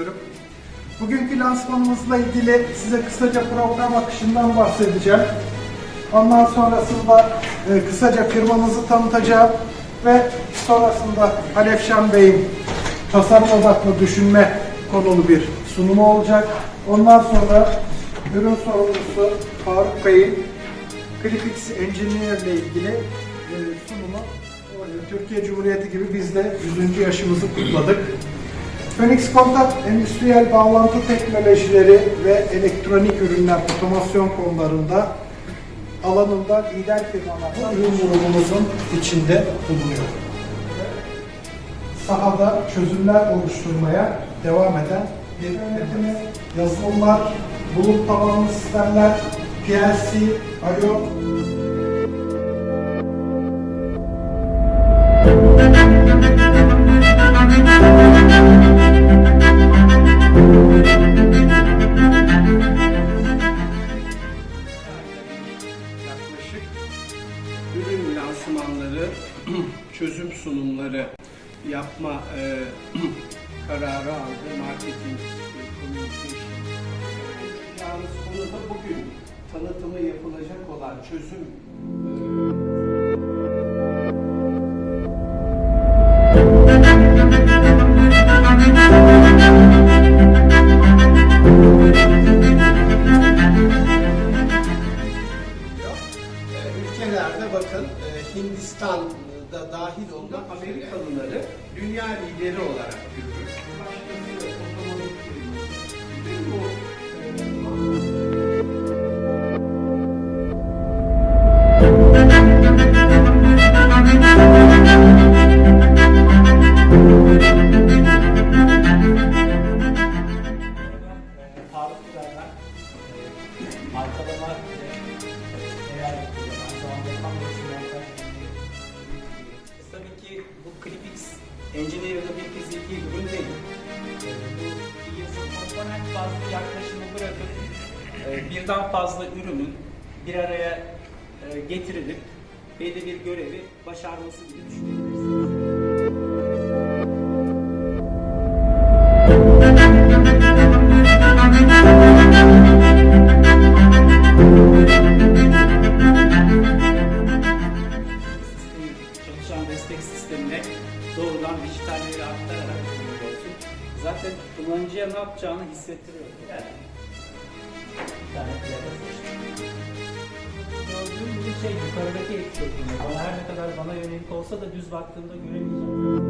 istiyorum. Bugünkü lansmanımızla ilgili size kısaca program akışından bahsedeceğim. Ondan sonrasında e, kısaca firmamızı tanıtacağım ve sonrasında Alefşan Bey'in tasarım odaklı düşünme konulu bir sunumu olacak. Ondan sonra ürün sorumlusu Faruk Bey'in Clipix Engineer ile ilgili e, sunumu. Türkiye Cumhuriyeti gibi biz de 100. yaşımızı kutladık. Phoenix Contact endüstriyel bağlantı teknolojileri ve elektronik ürünler otomasyon konularında alanında lider firmalardan ürün grubumuzun içinde bulunuyor. Sahada çözümler oluşturmaya devam eden bir yönetimi, yazılımlar, bulut tabanlı sistemler, PLC, I.O. lansmanları, çözüm sunumları yapma e, kararı aldı. Marketing, communication. Yalnız konuda bugün tanıtımı yapılacak olan çözüm e, ülkelerde bakın e, Hindistan'da dahil olmak Amerikalıları dünya lideri olarak görüyoruz. Başkası otomobil tabii ki bu Clipix Engineer'da bir fiziki ürün değil. Komponent bazlı yaklaşımı bırakıp e, birden fazla ürünün bir araya e, getirilip belli bir görevi başarması gibi düşünebilirsiniz. Zaten kullanıcıya ne yapacağını hissettiriyor. Yani seçtim. Gördüğüm şey yukarıdaki şeklinde. Bana her ne kadar bana yönelik olsa da düz baktığımda göremeyeceğim.